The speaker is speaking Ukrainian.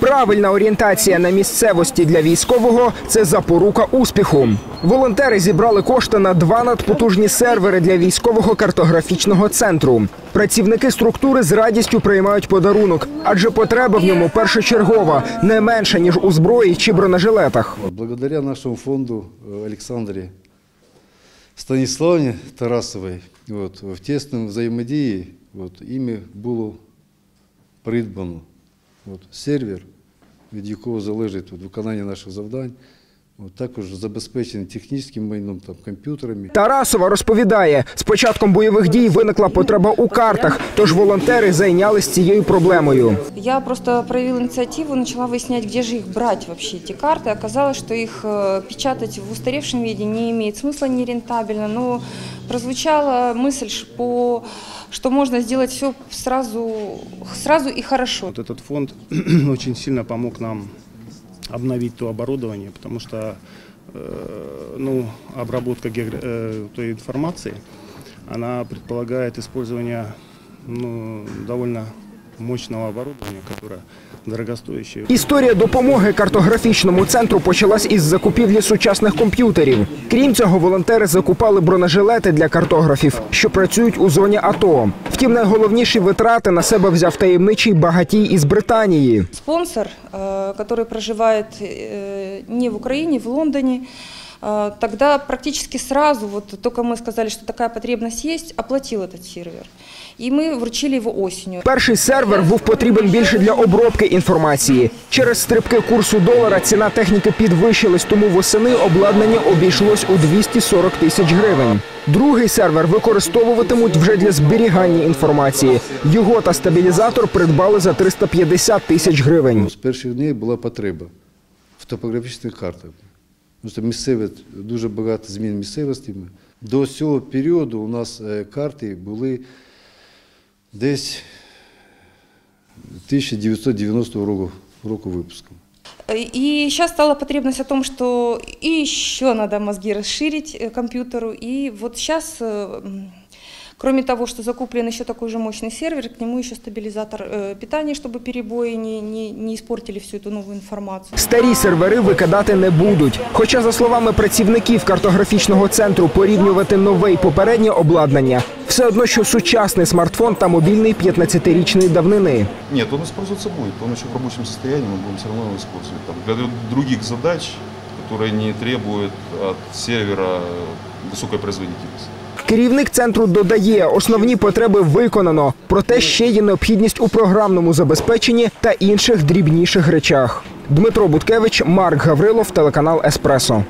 Правильна орієнтація на місцевості для військового це запорука успіху. Волонтери зібрали кошти на два надпотужні сервери для військового картографічного центру. Працівники структури з радістю приймають подарунок, адже потреба в ньому першочергова, не менша ніж у зброї чи бронежилетах. Благодаря нашему фонду э, Александре Станиславне Тарасовой в тесному взаємодії от, іми було придбано сервер, від якого залежить виконання наших завдань, також забезпечений технічним майном, там, комп'ютерами. Тарасова розповідає, з початком бойових дій виникла потреба у картах, тож волонтери зайнялись цією проблемою. Я просто проявила инициативу, начала выяснять, где же их брать вообще, эти карты. Оказалось, что их э, печатать в устаревшем виде не имеет смысла, не рентабельно. Но прозвучала мысль, ш- по, что можно сделать все сразу, сразу и хорошо. Вот этот фонд очень сильно помог нам обновить то оборудование, потому что э, ну, обработка геогра- э, той информации, она предполагает использование ну, довольно мощного оборудования, которое дорогостоящее. Історія допомоги картографічному центру почалась із закупівлі сучасних комп'ютерів. Крім цього, волонтери закупали бронежилети для картографів, що працюють у зоні АТО. Втім, найголовніші витрати на себе взяв таємничий багатій із Британії. Спонсор, э, который проживает э, не в Украине, в Лондоне, э, тогда практически сразу, вот только мы сказали, что такая потребность есть, оплатил этот сервер. И мы вручили его осенью. Перший сервер був потрібен більше для обробки інформації. Через стрибки курсу долара ціна техніки підвищилась, тому восени обладнання обійшлось у 240 тисяч гривень. Другий сервер використовуватимуть вже для зберігання інформації. Його та стабілізатор придбали за 350 тисяч гривень. З перших днів була потреба в топографічних картах. Тому що місцеві, дуже багато змін місцевості. До цього періоду у нас е, карти були десь 1990 року, року випуску. И сейчас стала потребность о том, что и еще надо мозги расширить комп'ютеру компьютеру. И вот сейчас, э, м, кроме того, что закуплен еще такой же мощный сервер, к нему еще стабилизатор э, питания, чтобы перебои не, не, не испортили всю эту новую информацию. Старі сервери викидати не будуть. Хоча, за словами працівників картографічного центру, порівнювати нове й попереднє обладнання все одно, що сучасний смартфон та мобільний 15-річної давнини. Нет, он использоваться будет. Он еще в рабочем состоянии, мы будем все равно его использовать. Там, для других задач, которые не требуют от сервера высокой производительности. Керівник центру додає, основні потреби виконано, проте ще є необхідність у програмному забезпеченні та інших дрібніших речах. Дмитро Буткевич, Марк Гаврилов, телеканал Еспресо.